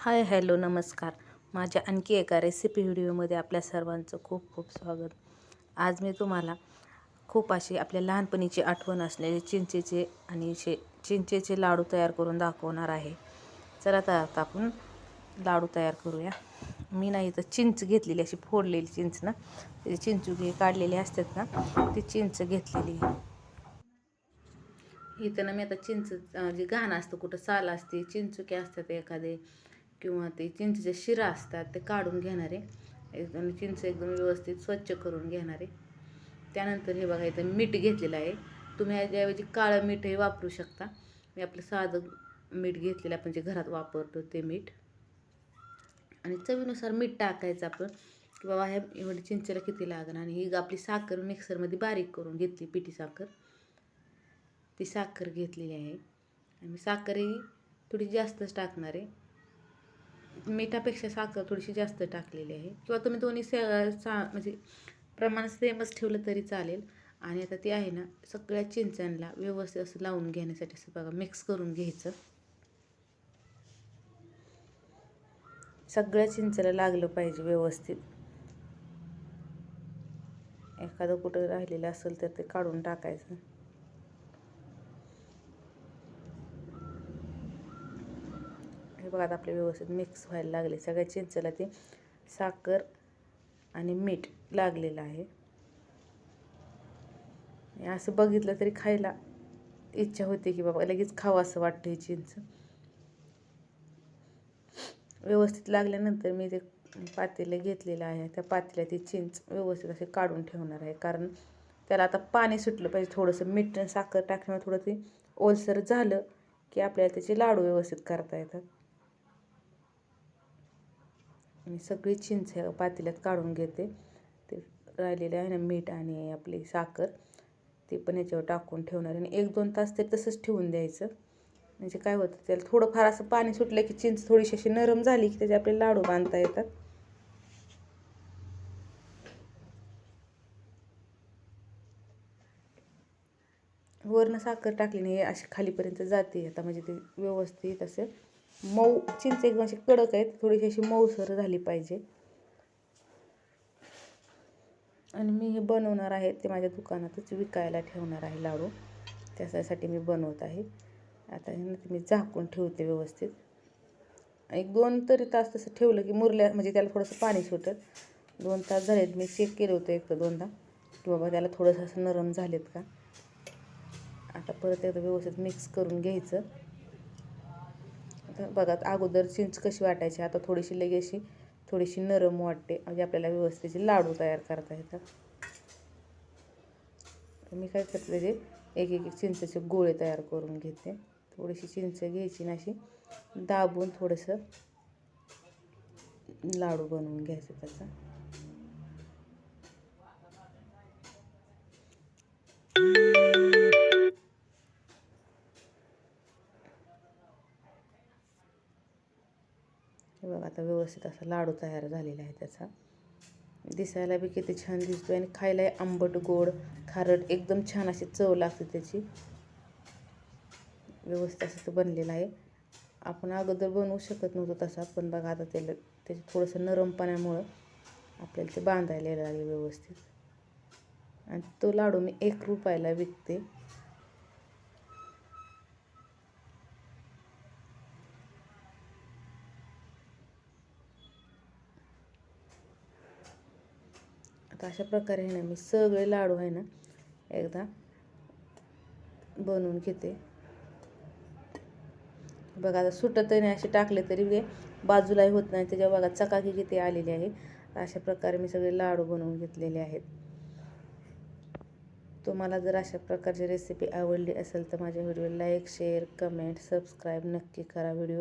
Hi hello नमस्कार. माझ्या आणखी एका रेसिपी व्हिडिओमध्ये आपल्या सर्वांचं खूप खूप स्वागत. आज मी तुम्हाला खूप अशी आपल्या लहानपणीची आठवण असलेले चिंचेचे आणि शे चिंचेचे लाडू तयार करून दाखवणार आहे. चला तर आता आपण लाडू तयार करूया. मी नाही तर चिंच घेतलेली अशी फोडलेली चिंच ना ते चिंचुके काढलेले असतात ना ती चिंच घेतलेली. इथं ना मी आता चिंच जे घाण असतं कुठं साल असते चिंचुके असतात एखादे किंवा ते चिंचेच्या शिरा असतात ते काढून घेणारे. एकदम चिंच एकदम व्यवस्थित स्वच्छ करून घेणारे. त्यानंतर हे बघा इथं मीठ घेतलेलं आहे. तुम्ही याच्याऐवजी काळं मीठ हे वापरू शकता. मी आपलं साधं मीठ घेतलेलं आपण जे घरात वापरतो ते मीठ. आणि चवीनुसार मीठ टाकायचं आपण की बाबा ह्या एवढी चिंचेला किती लागणार? आणि ही आपली साखर मिक्सरमध्ये बारीक करून घेतली पिठी साखर. ती साखर घेतलेली आहे. आणि साखरही थोडी जास्तच टाकणार आहे. मिठापेक्षा साखर थोडीशी जास्त टाकलेली आहे. किंवा तुम्ही दोन्ही से सा म्हणजे प्रमाण सेमच ठेवलं तरी चालेल. आणि आता ते आहे ना सगळ्या चिंचांना व्यवस्थित असं लावून घेण्यासाठी असं बघा मिक्स करून घ्यायचं. सगळ्या चिंचाला लागलं पाहिजे व्यवस्थित. एखादं कुठं राहिलेलं असेल तर ते काढून टाकायचं. बघा आता आपले व्यवस्थित मिक्स व्हायला लागले. सगळ्या चिंचेला ते साखर आणि मीठ लागलेलं आहे. असं बघितलं तरी खायला इच्छा होते की बाबा लगेच खावं असं वाटतं ही चिंच. व्यवस्थित लागल्यानंतर मी ते पातेलं घेतलेलं आहे. त्या पातेल्या ती चिंच व्यवस्थित असे काढून ठेवणार आहे. कारण त्याला आता पाणी सुटलं पाहिजे. थोडंसं मीठ साखर टाकल्यामुळे थोडं ते ओलसर झालं की आपल्याला त्याचे लाडू व्यवस्थित करता येतात. आणि सगळी चिंच पातेल्यात काढून घेते. ते राहिलेले आहे ना मीठ आणि आपली साखर ते पण याच्यावर टाकून ठेवणार. आणि एक दोन तास ते तसंच ठेवून द्यायचं. म्हणजे काय होतं त्याला थोडंफार असं पाणी सुटलं की चिंच थोडीशी अशी नरम झाली की त्याचे आपले लाडू बांधता येतात. वरनं साखर टाकली नाही अशी खालीपर्यंत जाते. आता म्हणजे ते व्यवस्थित असं मऊ चिंच एकदम अशी कडक आहेत. थोडीशी अशी मऊसर झाली पाहिजे. आणि मी हे बनवणार आहे ते माझ्या दुकानातच विकायला ठेवणार आहे लाडू. त्यासाठी मी बनवत आहे. आता मी झाकून ठेवते व्यवस्थित. एक दोन तरी तास तसं ठेवलं की मुरल्या म्हणजे त्याला थोडंसं पाणी सुटत. दोन तास झालेत मी चेक केलं होतं एक दोनदा. की बाबा त्याला थोडंसं असं नरम झालेत का? आता परत एकदा व्यवस्थित मिक्स करून घ्यायचं. आता बघा अगोदर चिंच कशी वाटायची आता थोडीशी लगेशी थोडीशी नरम वाटते. म्हणजे आपल्याला व्यवस्थित लाडू तयार करता येतात. मी काय करते जे एक एक चिंचेचे गोळे तयार करून घेते. थोडीशी चिंच घ्यायची ना अशी दाबून थोडंसं लाडू बनवून घ्यायचं त्याचा. हे बघा आता व्यवस्थित असा लाडू तयार झालेला आहे त्याचा. दिसायला बी किती छान दिसतो आणि खायलाही आंबट गोड खारट एकदम छान अशी चव लागते त्याची. व्यवस्थित असं तर बनलेलं आहे. आपण अगोदर बनवू शकत नव्हतो तसा पण बघा आता त्याला त्याचं थोडंसं नरमपणामुळं आपल्याला ते बांधायला लागेल व्यवस्थित. आणि तो लाडू मी एक रुपयाला विकते. आता अशा प्रकारे आहे ना मी सगळे लाडू आहे ना एकदा बनवून घेते. बघा आता सुटत नाही असे टाकले तरी ते बाजूलाही होत नाही. त्याच्या बघा चकाकी किती आलेली आहे. अशा प्रकारे मी सगळे लाडू बनवून घेतलेले आहेत. तुम्हाला जर अशा प्रकारची रेसिपी आवडली असेल तर माझ्या video like share comment subscribe नक्की करा व्हिडिओ.